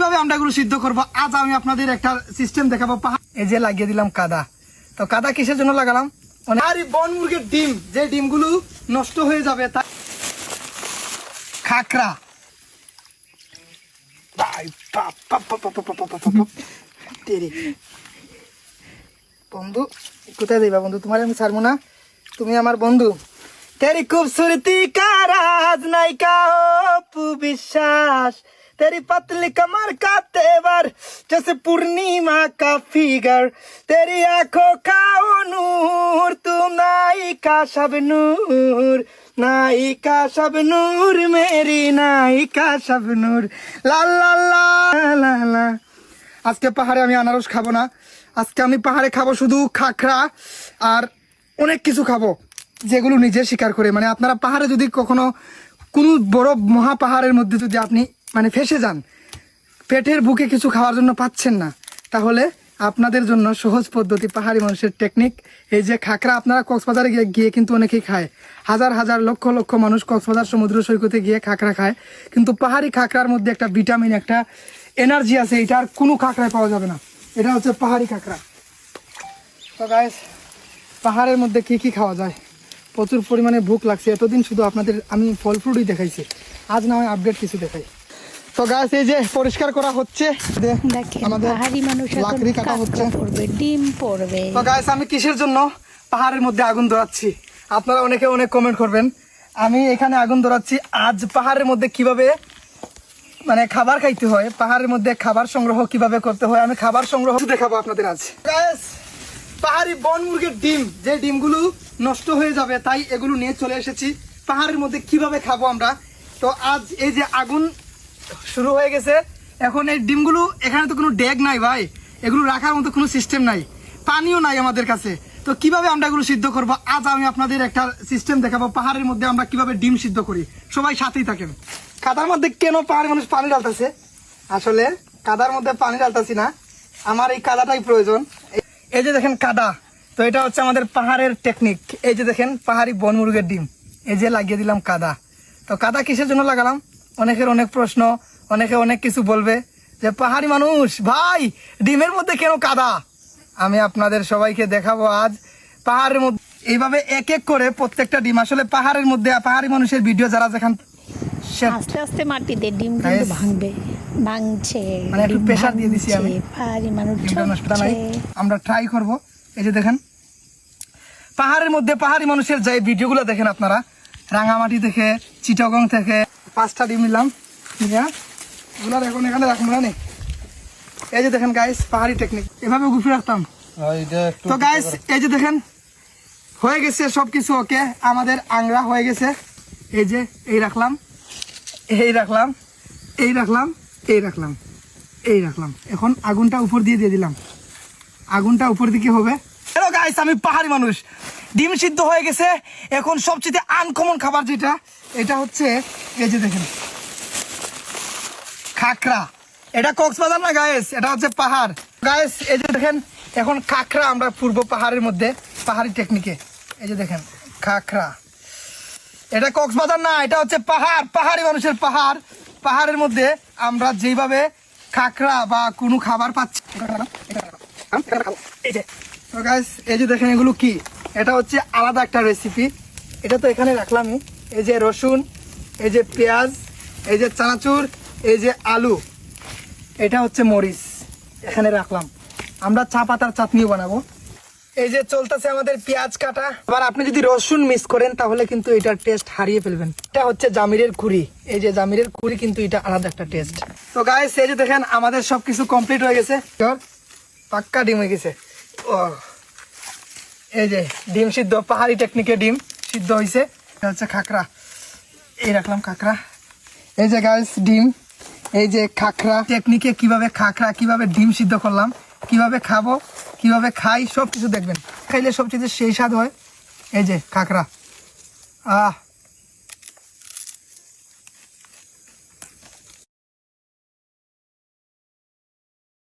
কীভাবে আমরাগুলো সিদ্ধ করব? আজ আমি আপনাদের একটা সিস্টেম দেখাবো। এই যে লাগিয়ে দিলাম কাদা। তো কাদা কিসের জন্য লাগালাম? বন মুরগের ডিম, যে ডিমগুলো নষ্ট হয়ে যাবে, তা খাকরা বন্ধু, কোথায় দেবা বন্ধু? তোমার আমি ছাড়বো না। তুমি আমার বন্ধু। তেরি খুবসুরতি কারাজ নাইকা অপু বিশ্বাস। तेरी पतली कमर का तेवर जैसे पूर्णिमा का फिगर तेरी आंखों का वो नूर तू नाई का सब नूर नाई का सब नूर मेरी नाई का सब नूर ला ला ला ला ला আজকে পাহাড়ে আমি আনারস খাবো না আজকে আমি পাহাড়ে খাবো শুধু খাখরা আর অনেক কিছু খাবো যেগুলো নিজে স্বীকার করে মানে আপনারা পাহাড়ে যদি কখনো কোনো বড় মহা পাহাড়ের মধ্যে যদি আপনি মানে ফেসে যান। পেটের বুকে কিছু খাওয়ার জন্য পাচ্ছেন না। তাহলে আপনাদের জন্য সহজ পদ্ধতি পাহাড়ি মানুষের টেকনিক এই যে খাকরা আপনারা কক্সবাজারে গিয়ে গিয়ে কিন্তু অনেকেই খায়। হাজার হাজার, লক্ষ লক্ষ মানুষ কক্সবাজার সমুদ্র সৈকতে গিয়ে খাকরা খায়। কিন্তু পাহাড়ি খাকরার মধ্যে একটা ভিটামিন একটা এনার্জি আছে, এটা আর কোনো খাকরায় পাওয়া যাবে না। এটা হচ্ছে পাহাড়ি খাকরা। তো গাইস পাহাড়ের মধ্যে কি কি খাওয়া যায়? প্রচুর পরিমাণে ভুক লাগছে। এতদিন শুধু আপনাদের, আমি ফল ফ্রুটই দেখাইছি। আজ না হয় আপডেট কিছু দেখাই। তো গাছ এই যে পরিষ্কার করা হচ্ছে আমাদের পাহাড়ি মানুষ এখন লাকড়ি কাটা হচ্ছে। ডিম পড়বে তো গাইস আমি কিসের জন্য পাহাড়ের মধ্যে আগুন ধরাচ্ছি? আপনারা অনেকে অনেক কমেন্ট করবেন। আমি এখানে আগুন ধরাচ্ছি। আজ পাহাড়ের মধ্যে কীভাবে মানে খাবার খাইতে হয় পাহাড়ের মধ্যে খাবার সংগ্রহ কীভাবে করতে হয় আমি খাবার সংগ্রহ দেখাবো আপনাদের আজ। পাহাড়ি বন মুরগির ডিম যে ডিমগুলো নষ্ট হয়ে যাবে তাই এগুলো নিয়ে চলে এসেছি। পাহাড়ের মধ্যে কীভাবে খাব আমরা? তো আজ এই যে আগুন শুরু হয়ে গেছে। এখন এই ডিমগুলো, এখানে তো কোনো ড্যাগ নাই ভাই। এগুলো রাখার মতো কোনো সিস্টেম নাই। পানিও নাই আমাদের কাছে। তো কীভাবে আমরা এগুলো সিদ্ধ করব? আজ আমি আপনাদের একটা সিস্টেম দেখাবো। পাহাড়ের মধ্যে আমরা কীভাবে ডিম সিদ্ধ করি। সবাই সাথেই থাকেন। কাদার মধ্যে কেন পাহাড়ি মানুষ পানি ডালতেছে আসলে কাদার মধ্যে পানি ডালতাছি না। আমার এই কাদাটাই প্রয়োজন। এই- যে দেখেন কাদা। তো এটা হচ্ছে আমাদের পাহাড়ের টেকনিক এই যে দেখেন পাহাড়ি বন মুরগের ডিম। এই যে লাগিয়ে দিলাম কাদা। তো কাদা কিসের জন্য লাগালাম? অনেকের অনেক প্রশ্ন অনেকে অনেক কিছু বলবে যে পাহাড়ি মানুষ ভাই ডিমের মধ্যে কেন কাদা আমি আপনাদের সবাইকে দেখাবো আজ পাহাড়ের মধ্যে এইভাবে এক এক করে প্রত্যেকটা ডিম আসলে পাহাড়ের মধ্যে পাহাড়ি মানুষের ভিডিও যারা যেখান আস্তে আস্তে মাটিতে ডিম কিন্তু ভাঙবে ভাঙছে মানে একটু pressure দিয়ে দিছি আমি। পাহাড়ি মানুষ। আমরা ট্রাই করব এই যে দেখেন পাহাড়ের মধ্যে পাহাড়ি মানুষের যে ভিডিওগুলো দেখেন আপনারা রাঙামাটি থেকে চিটাগং থেকে পাঁচটা ডিম নিলাম নিয়ে এগুলো এখন এখানে রাখুন না। এই যে দেখেন গাইস পাহাড়ি টেকনিক এভাবে গুফি রাখতাম। তো গাইস এই যে দেখেন হয়ে গেছে সবকিছু ওকে আমাদের আংরা হয়ে গেছে। এই যে এই রাখলাম এই রাখলাম এই রাখলাম এই রাখলাম এই রাখলাম। এখন আগুনটা উপর দিয়ে দিয়ে দিলাম। আগুনটা উপর দিকে হবে। হ্যালো গাইস আমি পাহাড়ি মানুষ। ডিম সিদ্ধ হয়ে গেছে। এখন সবচেয়ে আনকমন খাবার যেটা, এটা হচ্ছে এই যে দেখেন খাকরা এটা কক্সবাজার না গায়েস এটা হচ্ছে পাহাড়। গায়েস এই যে দেখেন, এখন খাকরা আমরা পূর্ব পাহাড়ের মধ্যে, পাহাড়ি টেকনিকে এই যে দেখেন খাকরা এটা কক্সবাজার না, এটা হচ্ছে পাহাড়, পাহাড়ি মানুষের পাহাড়। পাহাড়ের মধ্যে আমরা যেভাবে খাকরা বা কোনো খাবার পাচ্ছি এই যে এই যে দেখেন, এগুলো কি? এটা হচ্ছে আলাদা একটা রেসিপি এটা তো এখানে রাখলামই। এই যে রসুন, এই যে পেঁয়াজ, এই যে চানাচুর, এই যে আলু, এটা হচ্ছে মরিচ। এখানে রাখলাম। আমরা চা পাতার চাটনিও বানাবো। এই যে চলতেছে আমাদের পেঁয়াজ কাটা। আবার আপনি যদি রসুন মিস করেন, তাহলে কিন্তু এটার টেস্ট হারিয়ে ফেলবেন। এটা হচ্ছে জামিরের কুড়ি। এই যে জামিরের কুড়ি কিন্তু এটা আলাদা একটা টেস্ট তো গায়ে এই যে দেখেন, আমাদের সবকিছু কমপ্লিট হয়ে গেছে। পাক্কা ডিম হয়ে গেছে। ও। এই যে ডিম সিদ্ধ, পাহাড়ি টেকনিকে ডিম সিদ্ধ হয়েছে এটা হচ্ছে খাকরা। এই রাখলাম খাকরা। এই যে গাইস ডিম। এই যে খাকরা। টেকনিকে কীভাবে খাকরা, কীভাবে ডিম সিদ্ধ করলাম, কীভাবে খাব, কীভাবে খাই সব কিছু দেখবেন। খাইলে সবচেয়ে সেই স্বাদ হয়। এই যে খাকরা। আহ